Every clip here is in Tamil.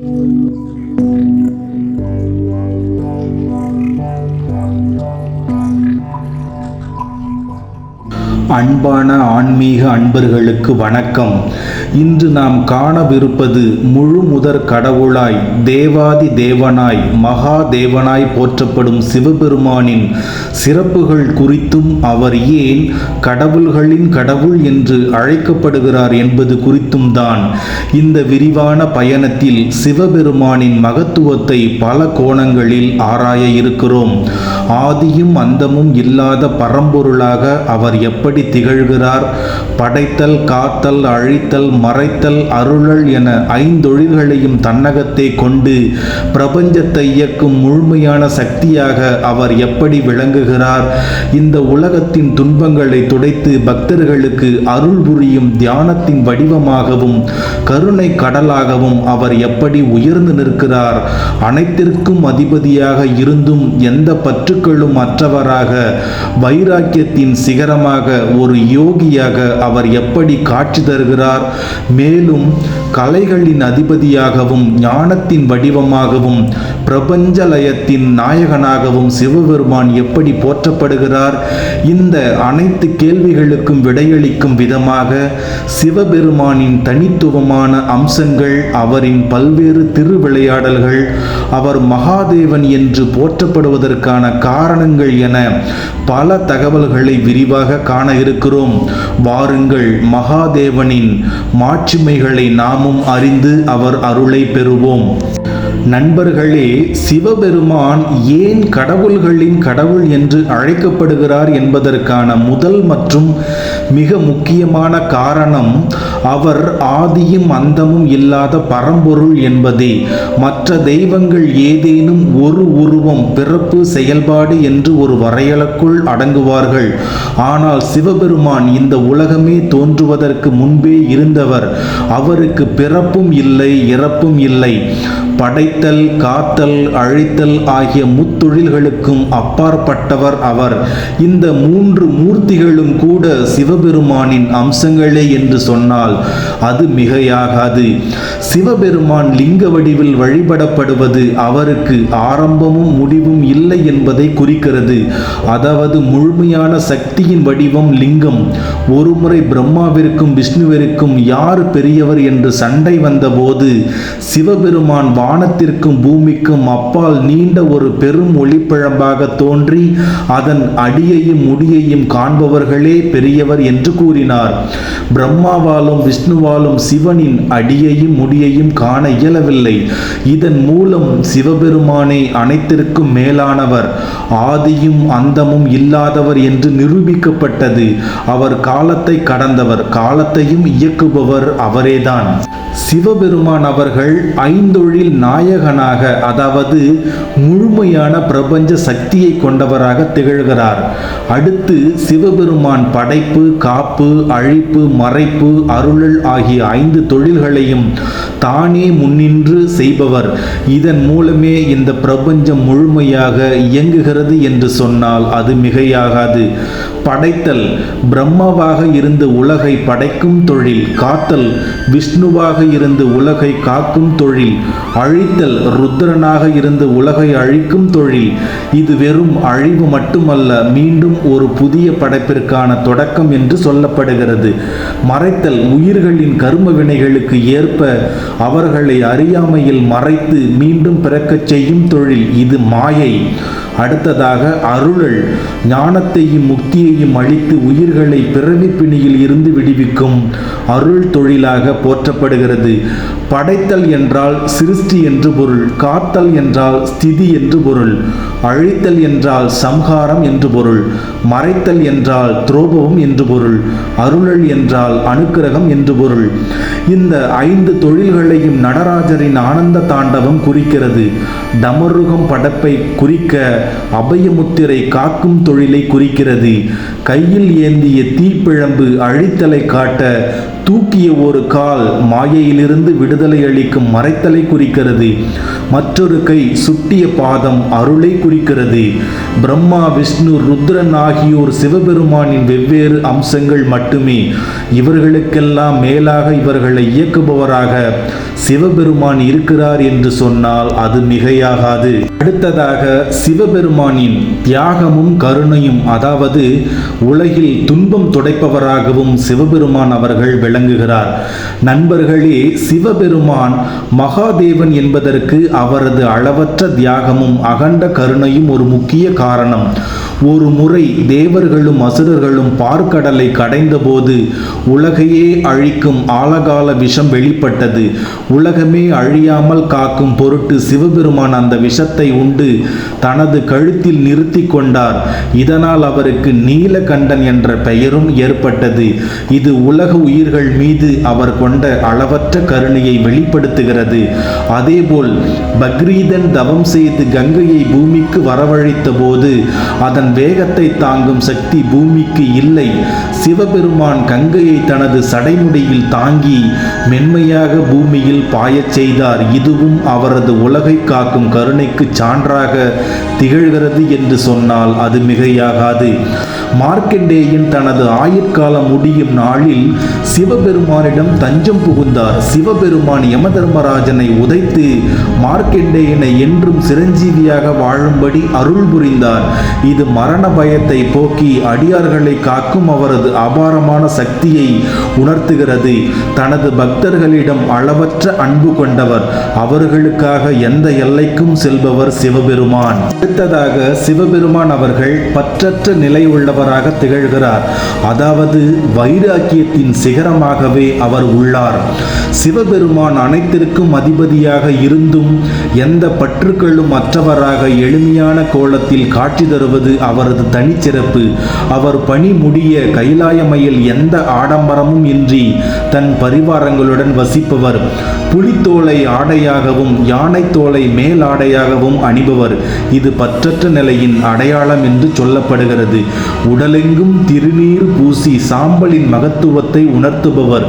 Música அன்பான ஆன்மீக அன்பர்களுக்கு வணக்கம். இன்று நாம் காணவிருப்பது முழு முதற் கடவுளாய் தேவாதி தேவனாய் மகா தேவனாய் போற்றப்படும் சிவபெருமானின் சிறப்புகள் குறித்தும் அவர் ஏன் கடவுள்களின் கடவுள் என்று அழைக்கப்படுகிறார் என்பது குறித்தும் தான் இந்த விரிவான பயணத்தில் சிவபெருமானின் மகத்துவத்தை பல கோணங்களில் ஆராய இருக்கிறோம். ஆதியும் அந்தமும் இல்லாத பரம்பொருளாக அவர் எப்படி திகழ்கிறார்? படைத்தல் காத்தல் அழித்தல் மறைத்தல் அருளல் என ஐந்தொழில்களையும் தன்னகத்தை கொண்டு பிரபஞ்சத்தை இயக்கும் முழுமையான சக்தியாக அவர் எப்படி விளங்குகிறார்? இந்த உலகத்தின் துன்பங்களை துடைத்து பக்தர்களுக்கு அருள் புரியும் தியானத்தின் வடிவமாகவும் கருணை கடலாகவும் அவர் எப்படி உயர்ந்து நிற்கிறார்? அனைத்திற்கும் அதிபதியாக இருந்தும் எந்த பற்றுக்களும் அற்றவராக வைராக்கியத்தின் சிகரமாக ஒரு யோகியாக அவர் எப்படி காட்சி தருகிறார்? மேலும் கலைகளின் அதிபதியாகவும் ஞானத்தின் வடிவமாகவும் பிரபஞ்சலயத்தின் நாயகனாகவும் சிவபெருமான் எப்படி போற்றப்படுகிறார்? இந்த அனைத்து கேள்விகளுக்கும் விடையளிக்கும் விதமாக சிவபெருமானின் தனித்துவமான அம்சங்கள் அவரின் பல்வேறு திருவிளையாடல்கள் அவர் மகாதேவன் என்று போற்றப்படுவதற்கான காரணங்கள் என பல தகவல்களை விரிவாக காண இருக்கிறோம். வாருங்கள் மகாதேவனின் மாட்சிமைகளை நாமும் அறிந்து அவர் அருளை பெறுவோம். நண்பர்களே சிவபெருமான் ஏன் கடவுள்களின் கடவுள் என்று அழைக்கப்படுகிறார் என்பதற்கான முதல் மற்றும் மிக முக்கியமான காரணம் அவர் ஆதியும் அந்தமும் இல்லாத பரம்பொருள் என்பதே. மற்ற தெய்வங்கள் ஏதேனும் ஒரு உருவம் பிறப்பு செயல்பாடு என்று ஒரு வரையலுக்குள் அடங்குவார்கள். ஆனால் சிவபெருமான் இந்த உலகமே தோன்றுவதற்கு முன்பே இருந்தவர். அவருக்கு பிறப்பும் இல்லை இறப்பும் இல்லை. படைத்தல் காத்தல் அழித்தல் ஆகிய முத்தொழில்களுக்கும் அப்பாற்பட்டவர் அவர். இந்த மூன்று மூர்த்திகளும் கூட சிவபெருமானின் அம்சங்களே என்று சொன்னால் அது மிகையாகாது. சிவபெருமான் லிங்க வடிவில் வழிபடப்படுவது அவருக்கு ஆரம்பமும் முடிவும் இல்லை என்பதை குறிக்கிறது. அதாவது முழுமையான சக்தியின் வடிவம் லிங்கம். ஒருமுறை பிரம்மாவிற்கும் விஷ்ணுவிற்கும் யார் பெரியவர் என்று சண்டை வந்தபோது சிவபெருமான் வானத்திற்கும் பூமிக்கும் அப்பால் நீண்ட ஒரு பெரும் ஒளிப்பிழம்பாக தோன்றி அதன் அடியையும் முடியையும் காண்பவர்களே பெரியவர் என்று கூறினார். பிரம்மாவாலும் விஷ்ணுவாலும் சிவனின் அடியையும் முடியையும் காண இயலவில்லை. இதன் மூலம் சிவபெருமானே அனைத்திற்கும் மேலானவர். ஆதியும் அந்தமும் இல்லாதவர் என்று நிரூபிக்கப்பட்டது. அவர் காலத்தை கடந்தவர் காலத்தையும் இயக்குபவர் அவரேதான். சிவபெருமான் அவர்கள் ஐந்தொழில் நாயகனாக அதாவது முழுமையான பிரபஞ்ச சக்தியை கொண்டவராக திகழ்கிறார். அடுத்து சிவபெருமான் படைப்பு காப்பு அழிப்பு மறைப்பு அருளல் ஆகிய ஐந்து தொழில்களையும் தானே முன்னின்று செய்பவர். இதன் மூலமே இந்த பிரபஞ்சம் முழுமையாக இயங்குகிறது என்று சொன்னால் அது மிகையாகாது. படைத்தல் பிரம்மாவாக இருந்து உலகை படைக்கும் தொழில் காத்தல் விஷ்ணுவாக இருந்து உலகை காக்கும் தொழில் அழித்தல் ருத்ரனாக இருந்து உலகை அழிக்கும் தொழில். இது வெறும் அழிவு மட்டுமல்ல மீண்டும் ஒரு புதிய படைப்பிற்கான தொடக்கம் என்று சொல்லப்படுகிறது. மறைத்தல் உயிர்களின் கரும வினைகளுக்கு ஏற்ப அவர்களை அறியாமையில் மறைத்து மீண்டும் பிறக்கச் செய்யும் தொழில். இது மாயை. அடுத்ததாக அருளல் ஞானத்தையும் முக்தியையும் அளித்து உயிர்களை பிறவி பிணியில் இருந்து விடுவிக்கும் அருள் தொழிலாக போற்றப்படுகிறது. படைத்தல் என்றால் சிருஷ்டி என்று பொருள் காத்தல் என்றால் ஸ்திதி என்று பொருள் அழித்தல் என்றால் சம்ஹாரம் என்று பொருள் மறைத்தல் என்றால் துரோபவம் என்று பொருள் அருளல் என்றால் அனுக்கிரகம் என்று பொருள். இந்த ஐந்து தொழில்களையும் நடராஜரின் ஆனந்த தாண்டவம் குறிக்கிறது. டமருகம் படைப்பை குறிக்க அபயமுத்திரை காக்கும் தொழிலை குறிக்கிறது. கையில் ஏந்திய தீப்பிழம்பு அழித்தலை காட்ட தூக்கிய ஒரு கால் மாயையிலிருந்து விடுதலை அளிக்கும் மறைத்தலை குறிக்கிறது. மற்றொரு கை சுட்டிய பாதம் அருளை குறிக்கிறது. பிரம்மா விஷ்ணு ருத்ரன் ஆகியோர் சிவபெருமானின் வெவ்வேறு அம்சங்கள் மட்டுமே. இவர்களுக்கெல்லாம் மேலாக இவர்களை இயக்குபவராக சிவபெருமான் இருக்கிறார் என்று சொன்னால் அது மிகையாகாது. அடுத்ததாக சிவபெருமானின் தியாகமும் கருணையும் அதாவது உலகில் துன்பம் துடைப்பவராகவும் சிவபெருமான் அவர்கள் விளங்குகிறார். நண்பர்களே சிவபெருமான் மகாதேவன் என்பதற்கு அவரது அளவற்ற தியாகமும் அகண்ட கருணையும் ஒரு முக்கிய காரணம். ஒரு முறை தேவர்களும் அசுரர்களும் பார்க்கடலை கடைந்தபோது உலகையே அழிக்கும் ஆலகால விஷம் வெளிப்பட்டது. உலகமே அழியாமல் காக்கும் பொருட்டு சிவபெருமான் அந்த விஷத்தை உண்டு தனது கழுத்தில் நிறுத்தி கொண்டார். இதனால் அவருக்கு நீலகண்டன் என்ற பெயரும் ஏற்பட்டது. இது உலக உயிர்கள் மீது அவர் கொண்ட அளவற்ற கருணையை வெளிப்படுத்துகிறது. அதேபோல் பக்ரீதன் தவம் செய்து கங்கையை பூமிக்கு வரவழைத்த போது அதன் அதன் வேகத்தை தாங்கும் சக்தி பூமிக்கு இல்லை. சிவபெருமான் கங்கையை தனது சடைமுடியில் தாங்கி மென்மையாக பூமியில் பாயச் செய்தார். இதுவும் அவரது உலகை காக்கும் கருணைக்கு சான்றாக திகழ்கிறது என்று சொன்னால் அது மிகையாகாது. மார்க்கண்டேயன் தனது ஆயுட்காலம் முடியும் நாளில் சிவபெருமானிடம் தஞ்சம் புகுந்தார். சிவபெருமான் யமதர்மராஜனை உதைத்து மார்க்கண்டேயனை என்றும் சிரஞ்சீவியாக வாழும்படி அருள் புரிந்தார். இது மரண பயத்தை போக்கி அடியார்களை காக்கும் அவரது அபாரமான சக்தியை உணர்த்துகிறது. தனது பக்தர்களிடம் அளவற்ற அன்பு கொண்டவர். அவர்களுக்காக எந்த எல்லைக்கும் செல்பவர் சிவபெருமான். அடுத்ததாக சிவபெருமான் அவர்கள் பற்றற்ற நிலை உள்ளவராக திகழ்கிறார். அதாவது வைராக்கியத்தின் சிகரமாகவே அவர் உள்ளார். சிவபெருமான் அனைத்திற்கும் அதிபதியாக இருந்தும் எந்த பற்றுக்களும் அற்றவராக எளிமையான கோலத்தில் காட்சி தருவது அவரது தனிச்சிறப்பு. அவர் பணி முடிய கைலாயமையில் எந்த ஆடம்பரமும் இன்றி தன் பரிவாரங்களுடன் வசிப்பவர். புலித்தோலை ஆடையாகவும் யானை தோலை மேலாடையாகவும் அணிபவர். இது பற்றற்ற நிலையின் அடையாளம் என்று சொல்லப்படுகிறது. உடலெங்கும் திருநீர் பூசி சாம்பலின் மகத்துவத்தை உணர்த்துபவர்.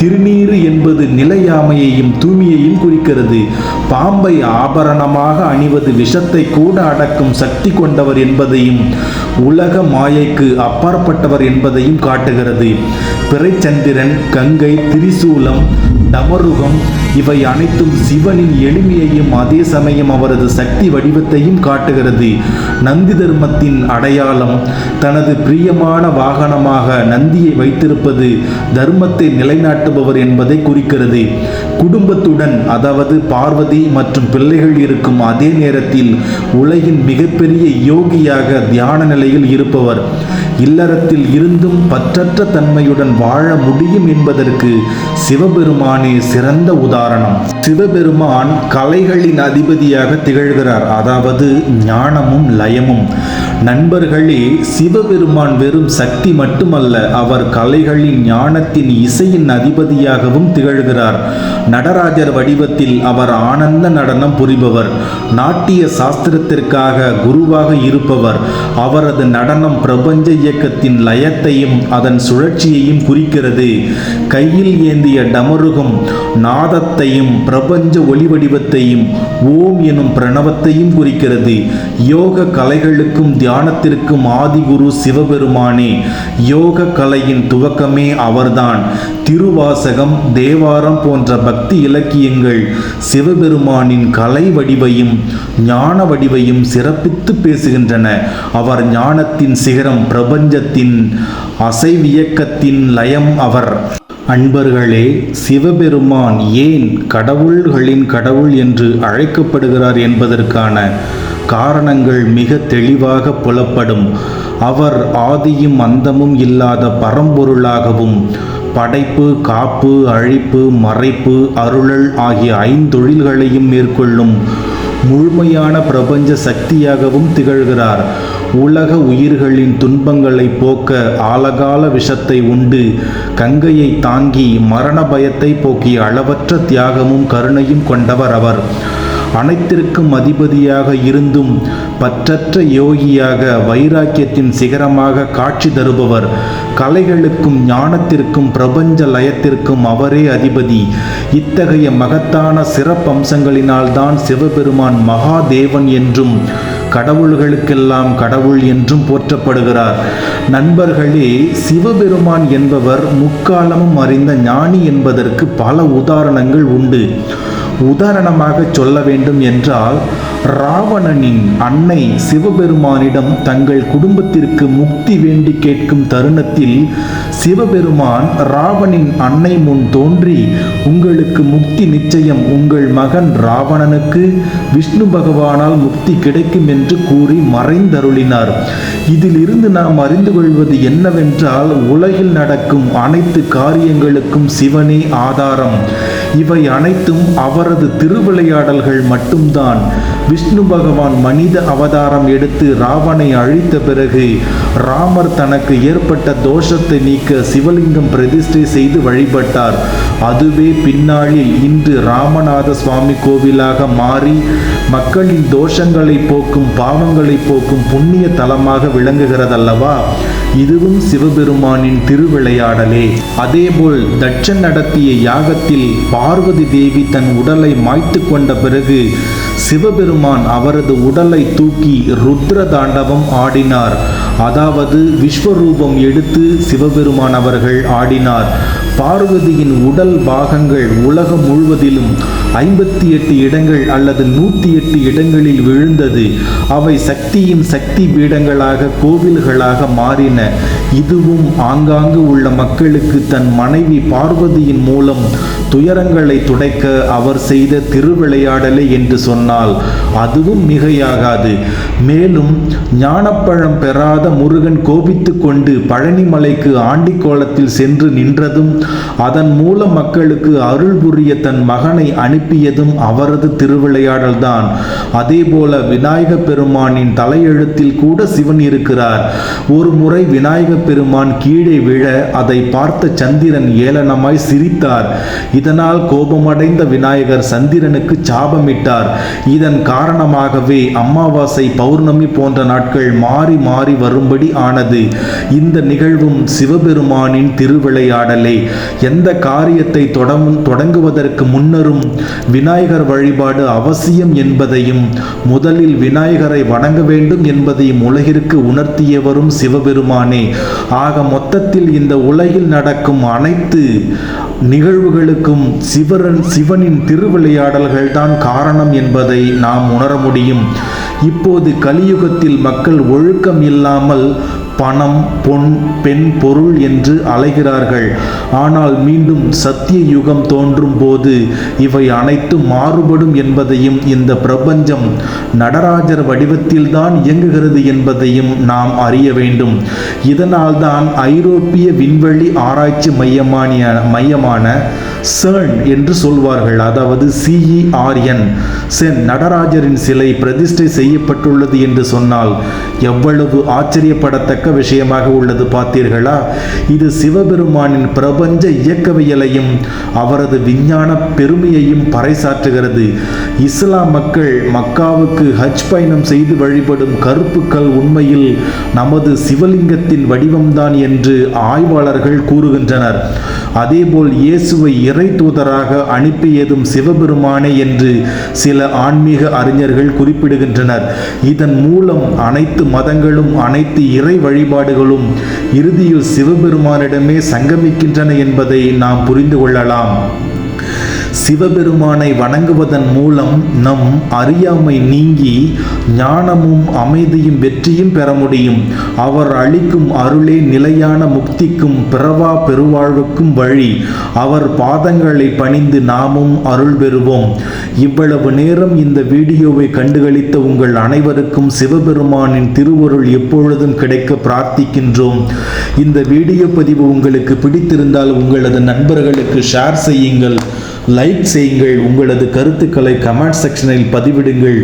திருநீர் என்பது நிலையாமையையும் தூய்மையையும் குறிக்கிறது. பாம்பை ஆபரணமாக அணிவது விஷத்தை கூட அடக்கும் சக்தி கொண்டவர் என்பதையும் உலக மாயைக்கு அப்பாற்பட்டவர் என்பதையும் காட்டுகிறது. பிறைச்சந்திரன் கங்கை திரிசூலம் டமருகம் இவை அனைத்தும் சிவனின் எளிமையையும் அதே சமயம் அவரது சக்தி வடிவத்தையும் காட்டுகிறது. நந்தி தர்மத்தின் அடையாளம் தனது பிரியமான வாகனமாக நந்தியை வைத்திருப்பது தர்மத்தை நிலைநாட்டுபவர் என்பதை குறிக்கிறது. குடும்பத்துடன் அதாவது பார்வதி மற்றும் பிள்ளைகள் இருக்கும் அதே நேரத்தில் உலகின் மிகப்பெரிய யோகியாக தியான நிலையில் இருப்பவர். இல்லறத்தில் இருந்தும் பற்றற்ற தன்மையுடன் வாழ முடியும் என்பதற்கு சிவபெருமானே சிறந்த உதாரணம். சிவபெருமான் கலைகளின் அதிபதியாக திகழ்கிறார். அதாவது ஞானமும் லயமும். நண்பர்களே சிவபெருமான் வெறும் சக்தி மட்டுமல்ல அவர் கலைகளின் ஞானத்தின் இசையின் அதிபதியாகவும் திகழ்கிறார். நடராஜர் வடிவத்தில் அவர் ஆனந்த நடனம் புரிபவர். நாட்டிய சாஸ்திரத்திற்காக குருவாக இருப்பவர். அவரது நடனம் பிரபஞ்ச இயக்கத்தின் லயத்தையும் அதன் சுழற்சியையும் குறிக்கிறது. கையில் ஏந்திய டமருகம் நாதத்தையும் பிரபஞ்ச ஒளிவடிவத்தையும் ஓம் எனும் பிரணவத்தையும் குறிக்கிறது. யோக கலைகளுக்கும் தியானத்திற்கும் ஆதிகுரு சிவபெருமானே யோக கலையின் துவக்கமே அவர்தான். திருவாசகம் தேவாரம் போன்ற பக்தி இலக்கியங்கள் சிவபெருமானின் கலை வடிவையும் ஞான வடிவையும் சிறப்பித்து பேசுகின்றன. அவர் ஞானத்தின் சிகரம் பிரபஞ்சத்தின் அசைவியக்கத்தின் லயம் அவர். அன்பர்களே சிவபெருமான் ஏன் கடவுள்களின் கடவுள் என்று அழைக்கப்படுகிறார் என்பதற்கான காரணங்கள் மிக தெளிவாக புலப்படும். அவர் ஆதியும் அந்தமும் இல்லாத பரம்பொருளாகவும் படைப்பு காப்பு அழிப்பு மறைப்பு அருளல் ஆகிய ஐந்தொழில்களையும் மேற்கொள்ளும் முழுமையான பிரபஞ்ச சக்தியாகவும் திகழ்கிறார். உலக உயிர்களின் துன்பங்களை போக்க ஆலகால விஷத்தை உண்டு. கங்கையை தாங்கி மரண பயத்தை போக்கிய அளவற்ற தியாகமும் கருணையும் கொண்டவர் அவர். அனைத்திற்கும் அதிபதியாக இருந்தும் பற்றற்ற யோகியாக வைராக்கியத்தின் சிகரமாக காட்சி தருபவர். கலைகளுக்கும் ஞானத்திற்கும் பிரபஞ்ச லயத்திற்கும் அவரே அதிபதி. இத்தகைய மகத்தான சிறப்பம்சங்களினால்தான் சிவபெருமான் மகாதேவன் என்றும் கடவுள்களுக்கெல்லாம் கடவுள் என்றும் போற்றப்படுகிறார். நண்பர்களே சிவபெருமான் என்பவர் முக்காலமும் அறிந்த ஞானி என்பதற்கு பல உதாரணங்கள் உண்டு. உதாரணமாக சொல்ல வேண்டும் என்றால் ராவணனின் அன்னை சிவபெருமானிடம் தங்கள் குடும்பத்திற்கு முக்தி வேண்டி கேட்கும் தருணத்தில் சிவபெருமான் ராவணின் அன்னை முன் தோன்றி உங்களுக்கு முக்தி நிச்சயம் உங்கள் மகன் ராவணனுக்கு விஷ்ணு பகவானால் முக்தி கிடைக்கும் என்று கூறி மறைந்தருளினார். இதிலிருந்து நாம் அறிந்து கொள்வது என்னவென்றால் உலகில் நடக்கும் அனைத்து காரியங்களுக்கும் சிவனே ஆதாரம். இவை அனைத்தும் அவரது திருவிளையாடல்கள் மட்டும்தான். விஷ்ணு பகவான் மனித அவதாரம் எடுத்து ராவனை அழித்த பிறகு ராமர் தனக்கு ஏற்பட்ட தோஷத்தை நீக்க சிவலிங்கம் பிரதிஷ்டை செய்து வழிபட்டார். அதுவே பின்னாளில் இன்று ராமநாத சுவாமி கோவிலாக மாறி மக்களின் தோஷங்களை போக்கும் பாவங்களை போக்கும் புண்ணிய தலமாக விளங்குகிறதல்லவா? இதுவும் சிவபெருமானின் திருவிளையாடலே. அதேபோல் தட்சன் நடத்திய யாகத்தில் பார்வதி தேவி தன் உடலை மாய்த்து கொண்ட பிறகு சிவபெருமான் அவரது உடலை தூக்கி ருத்ர தாண்டவம் ஆடினார். அதாவது விஸ்வரூபம் எடுத்து சிவபெருமான் அவர்கள் ஆடினார். பார்வதியின் உடல் பாகங்கள் உலகம் முழுவதிலும் ஐம்பத்தி எட்டு இடங்கள் அல்லது நூற்றி எட்டு இடங்களில் விழுந்தது. அவை சக்தியின் சக்தி பீடங்களாக கோவில்களாக மாறின. இதுவும் ஆங்காங்கு உள்ள மக்களுக்கு தன் மனைவி பார்வதியின் மூலம் துயரங்களை துடைக்க அவர் செய்த திருவிளையாடலை என்று சொன்னால் அதுவும் மிகையாகாது. மேலும் ஞானப்பழம் பெறாத முருகன் கோபித்து கொண்டு பழனிமலைக்கு ஆண்டிக்கோலத்தில் சென்று நின்றதும் அதன் மூலம் மக்களுக்கு அருள் புரிய தன் மகனை அனுப்பி அனுப்பியதும் அவரது திருவிளையாடல்தான். அதேபோல விநாயக பெருமானின் தலையெழுத்தில் கூட சிவன் இருக்கிறார். ஒரு முறை விநாயக பெருமான் கீழே விழ அதை பார்த்த சந்திரன் ஏளனமாய் சிரித்தார். இதனால் கோபமடைந்த விநாயகர் சந்திரனுக்கு சாபமிட்டார். இதன் காரணமாகவே அமாவாசை பௌர்ணமி போன்ற நாட்கள் மாறி மாறி வரும்படி ஆனது. இந்த நிகழ்வும் சிவபெருமானின் திருவிளையாடலே. எந்த காரியத்தை தொடங்கும் தொடங்குவதற்கு முன்னரும் விநாயகர் வழிபாடு அவசியம் என்பதையும் முதலில் விநாயகரை வணங்க வேண்டும் என்பதையும் உலகிற்கு உணர்த்தியவரும் சிவபெருமானே. ஆக மொத்தத்தில் இந்த உலகில் நடக்கும் அனைத்து நிகழ்வுகளுக்கும் சிவரன் சிவனின் திருவிளையாடல்கள் தான் காரணம் என்பதை நாம் உணர முடியும். இப்போது கலியுகத்தில் மக்கள் ஒழுக்கம் இல்லாமல் பணம் பொன் பெண் பொருள் என்று அலைகிறார்கள். ஆனால் மீண்டும் சத்திய யுகம் தோன்றும் போது இவை அனைத்தும் மாறுபடும் என்பதையும் இந்த பிரபஞ்சம் நடராஜர் வடிவத்தில்தான் இயங்குகிறது என்பதையும் நாம் அறிய வேண்டும். இதனால்தான் ஐரோப்பிய விண்வெளி ஆராய்ச்சி மையமானிய மையமான CERN என்று சொல்வார்கள். அதாவது சிஇஆர்என் சென் நடராஜரின் சிலை பிரதிஷ்டை செய்யப்பட்டுள்ளது என்று சொன்னால் எவ்வளவு ஆச்சரியப்படத்தக்க விஷயமாக உள்ளது பார்த்தீர்களா? இது சிவபெருமானின் பிரபஞ்ச இயக்கவியலையும் அவரது விஞ்ஞான பெருமையையும் பறைசாற்றுகிறது. இஸ்லாம் மக்கள் மக்காவுக்கு ஹஜ் பயணம் செய்து வழிபடும் கருப்புக்கள் உண்மையில் நமது சிவலிங்கத்தின் வடிவம்தான் என்று ஆய்வாளர்கள் கூறுகின்றனர். அதேபோல் இயேசுவை இறை தூதராக அனுப்பியதும் சிவபெருமானே என்று சில ஆன்மீக அறிஞர்கள் குறிப்பிடுகின்றனர். இதன் மூலம் அனைத்து மதங்களும் அனைத்து இறை வழிபாடுகளும் இறுதியில் சிவபெருமானிடமே சங்கமிக்கின்றன என்பதை நாம் புரிந்து கொள்ளலாம். சிவபெருமானை வணங்குவதன் மூலம் நம் அறியாமை நீங்கி ஞானமும் அமைதியும் வெற்றியும் பெற முடியும். அவர் அளிக்கும் அருளே நிலையான முக்திக்கும் பிறவா பெருவாழ்வுக்கும் வழி. அவர் பாதங்களை பணிந்து நாமும் அருள் பெறுவோம். இவ்வளவு நேரம் இந்த வீடியோவை கண்டுகளித்த உங்கள் அனைவருக்கும் சிவபெருமானின் திருவருள் எப்பொழுதும் கிடைக்க பிரார்த்திக்கின்றோம். இந்த வீடியோ பதிவு உங்களுக்கு பிடித்திருந்தால் உங்களது நண்பர்களுக்கு ஷேர் செய்யுங்கள். லைக் செய்யுங்கள். உங்களது கருத்துக்களை கமெண்ட் செக்ஷனில் பதிவிடுங்கள்.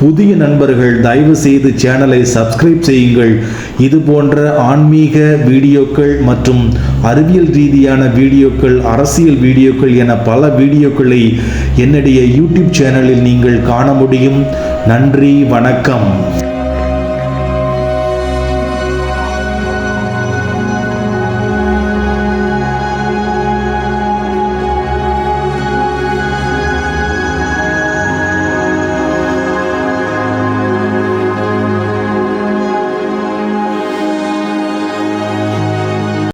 புதிய நண்பர்கள் தயவு செய்து சேனலை சப்ஸ்கிரைப் செய்யுங்கள். இது போன்ற ஆன்மீக வீடியோக்கள் மற்றும் அறிவியல் ரீதியான வீடியோக்கள் அரசியல் வீடியோக்கள் என பல வீடியோக்களை என்னுடைய யூடியூப் சேனலில் நீங்கள் காண முடியும். நன்றி வணக்கம்.